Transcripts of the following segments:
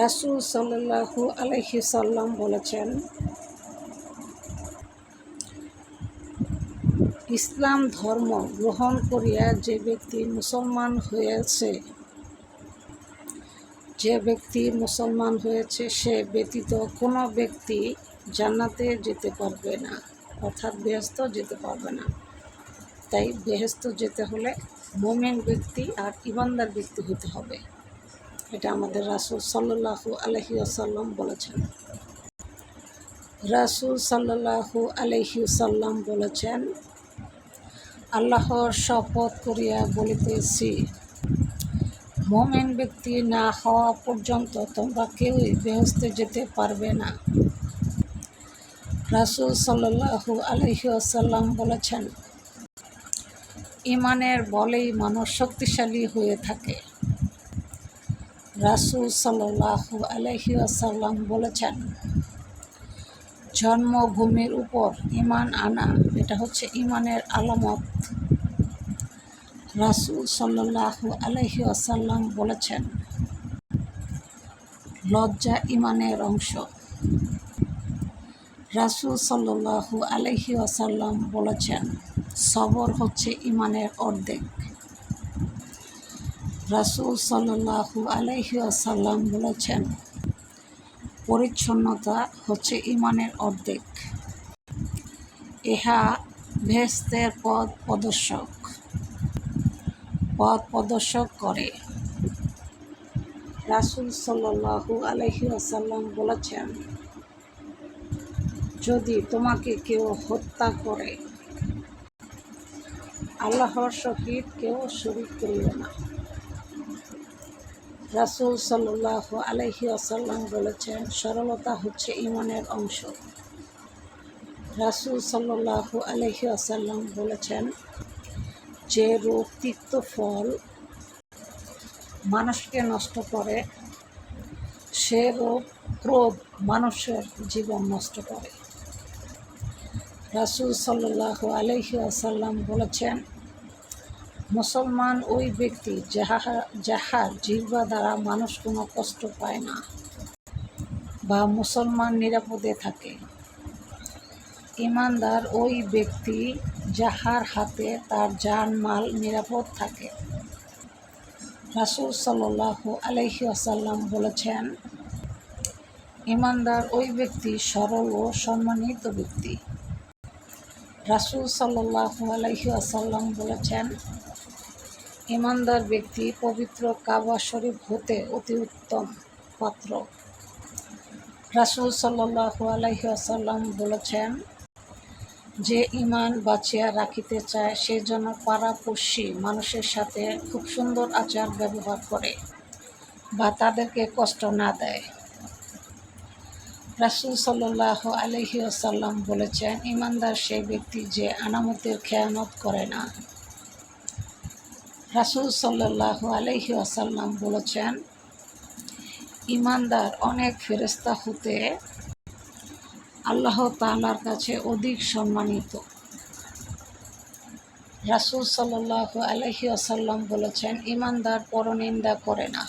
রাসূল সাল্লাল্লাহু আলাইহি সাল্লাম বলেছেন, ইসলাম ধর্ম গ্রহণ করিয়া যে ব্যক্তি মুসলমান হয়েছে, যে ব্যক্তি মুসলমান হয়েছে, সে ব্যতীত কোনো ব্যক্তি জান্নাতে যেতে পারবে না, অর্থাৎ বেহস্ত যেতে পারবে না। তাই বেহস্ত যেতে হলে মোমেন ব্যক্তি আর ইমানদার ব্যক্তি হতে হবে। এটা আমাদের রাসুল সাল্লাহু আলহি আসাল্লাম বলেছেন। রাসুল সাল্লাহু আলহি সাল্লাম বলেছেন, আল্লাহর শপথ করিয়া বলিতেছি, মোমেন ব্যক্তি না হওয়া পর্যন্ত তোমরা কেউই বেহস্তে যেতে পারবে না। রাসুল সাল্লাহু আলহি আসাল্লাম বলেছেন, ইমানের বলেই মানুষ শক্তিশালী হয়ে থাকে। রাসুল সাল্লাহু আলহি আসাল্লাম বলেছেন, জন্মভূমির উপর ইমান আনা, এটা হচ্ছে ইমানের আলামত। রাসুল সাল্লাহু আলহি আসাল্লাম বলেছেন, লজ্জা ইমানের অংশ। রাসুল সাল্লাহু আলহি আসাল্লাম বলেছেন, সবর হচ্ছে ইমানের অর্ধেক। রাসুল সাল্লাহু আলহি আসাল্লাম বলেছেন, পরিচ্ছন্নতা হচ্ছে ইমানের অর্ধেক। ইহা ভেস্তের পদ প্রদর্শক। পথ প্রদর্শক করে। রাসুল সাল্লাহু আলহি আসাল্লাম বলেছেন, যদি তোমাকে কেউ হত্যা করে, আল্লাহর সহিত কেউ শরিক করিও না। রাসুল সাল্লাহ আলহি আসাল্লাম বলেছেন, সরলতা হচ্ছে ইমানের অংশ। রাসুল সাল্লাহ আলহি আসাল্লাম বলেছেন, যে রোগ তিক্ত ফল মানুষকে নষ্ট করে, সে রোগ ক্রোধ মানুষের জীবন নষ্ট করে। রাসুল সাল্লাহ আলহি আসাল্লাম বলেছেন মুসলমান ওই ব্যক্তি যাহা যাহার জিহ্বা দ্বারা মানুষ কোনো কষ্ট পায় না বা মুসলমান নিরাপদে থাকে। ইমানদার ওই ব্যক্তি যাহার হাতে তার জান মাল নিরাপদ থাকে। রাসুল সাল্লাহ আলহি আসাল্লাম বলেছেন, ইমানদার ওই ব্যক্তি সরল ও সম্মানিত ব্যক্তি। রাসুল সাল্লাহ আলহি আসাল্লাম বলেছেন ইমানদার ব্যক্তি পবিত্র কাবা শরীফ হতে অতি উত্তম পাত্র। রাসুল সাল্লাহ আসাল্লাম বলেছেন, যে ইমান বাঁচিয়া রাখিতে চায়, সে যেন পাড়াপড়শি মানুষের সাথে খুব সুন্দর আচার ব্যবহার করে বা তাদেরকে কষ্ট না দেয়। রাসুল সাল্লাহ আলহি আসাল্লাম বলেছেন ইমানদার সেই ব্যক্তি যে আনামতের খেয়ানত করে না। রাসুল সাল্লাহ আলহি আসাল্লাম বলেছেন ইমানদার অনেক ফেরেস্তা হতে আল্লাহ তালার কাছে অধিক সম্মানিত। রাসুল সাল্লাহ আলহি আসাল্লাম বলেছেন ইমানদার পরনিন্দা করে না।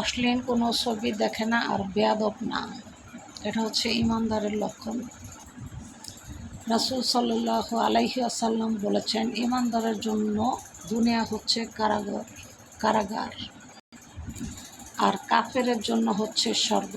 অশ্লীল কোনো ছবি দেখে না আর বেয়াদব না। এটা হচ্ছে ইমানদারের লক্ষণ। রাসুল সাল্লাহ আলাইহি আসাল্লাম বলেছেন, ইমানদারের জন্য দুনিয়া হচ্ছে কারাগার কারাগার। আর কাফেরের জন্য হচ্ছে স্বর্গ।